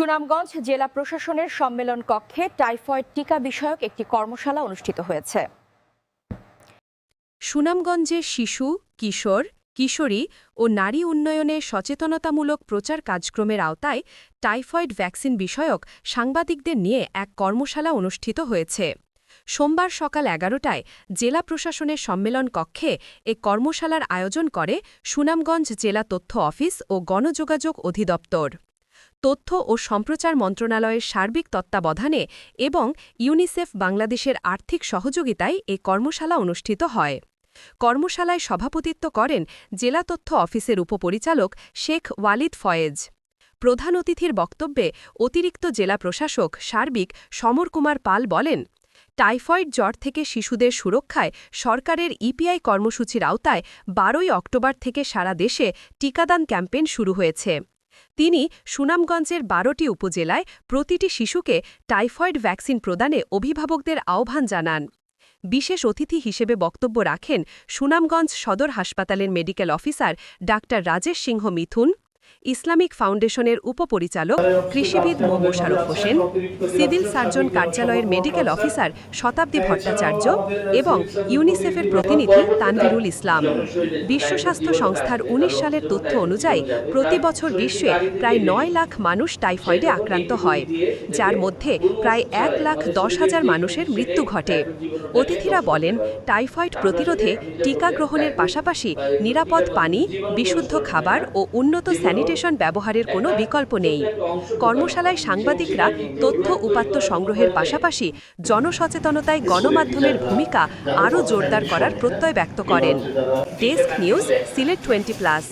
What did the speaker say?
সুনামগঞ্জ জেলা প্রশাসনের সম্মেলন কক্ষে টাইফয়েড টিকা বিষয়ক একটি কর্মশালা অনুষ্ঠিত হয়েছে। সুনামগঞ্জে শিশু, কিশোর, কিশোরী ও নারী উন্নয়নে সচেতনতামূলক প্রচার কার্যক্রমের আওতায় টাইফয়েড ভ্যাকসিন বিষয়ক সাংবাদিকদের নিয়ে এক কর্মশালা অনুষ্ঠিত হয়েছে। সোমবার সকাল এগারোটায় জেলা প্রশাসনের সম্মেলন কক্ষে এ কর্মশালার আয়োজন করে সুনামগঞ্জ জেলা তথ্য অফিস ও গণযোগাযোগ অধিদপ্তর। তথ্য ও সম্প্রচার মন্ত্রণালয়ের সার্বিক তত্ত্বাবধানে এবং ইউনিসেফ বাংলাদেশের আর্থিক সহযোগিতায় এ কর্মশালা অনুষ্ঠিত হয়। কর্মশালায় সভাপতিত্ব করেন জেলা তথ্য অফিসের উপপরিচালক শেখ ওয়ালিদ ফয়েজ। প্রধান অতিথির বক্তব্যে অতিরিক্ত জেলা প্রশাসক সার্বিক সমর কুমার পাল বলেন, টাইফয়েড জ্বর থেকে শিশুদের সুরক্ষায় সরকারের ইপিআই কর্মসূচির আওতায় বারোই অক্টোবর থেকে সারা দেশে টিকাদান ক্যাম্পেইন শুরু হয়েছে। তিনি সুনামগঞ্জের বারোটি উপজেলায় প্রতিটি শিশুকে টাইফয়েড ভ্যাকসিন প্রদানে অভিভাবকদের আহ্বান জানান। বিশেষ অতিথি হিসেবে বক্তব্য রাখেন সুনামগঞ্জ সদর হাসপাতালের medical officer doctor Rajesh Singha Mithun. Islamic ফাউন্ডেশনের উপপরিচালক কৃষিবিদ মো মোশারফ হোসেন, সিভিল সার্জন কার্যালয়ের মেডিকেল অফিসার শতাব্দী ভট্টাচার্য এবং ইউনিসেফের প্রতিনিধি তানভিরুল ইসলাম। বিশ্ব স্বাস্থ্য সংস্থার ১৯ সালের তথ্য অনুযায়ী, প্রতি বছর বিশ্বে প্রায় নয় লাখ মানুষ টাইফয়েডে আক্রান্ত হয়, যার মধ্যে প্রায় এক লাখ দশ হাজার মানুষের মৃত্যু ঘটে। অতিথিরা বলেন, টাইফয়েড প্রতিরোধে টিকা গ্রহণের পাশাপাশি নিরাপদ পানি, বিশুদ্ধ খাবার ও উন্নত স্যানিটেশন ব্যবহারের কোনো বিকল্প নেই। কর্মশালায় সাংবাদিকরা তথ্য উপাত্ত সংগ্রহের পাশাপাশি জনসচেতনতায় গণমাধ্যমের ভূমিকা আরও জোরদার করার প্রত্যয় ব্যক্ত করেন। Desk news, Sylhet twenty plus.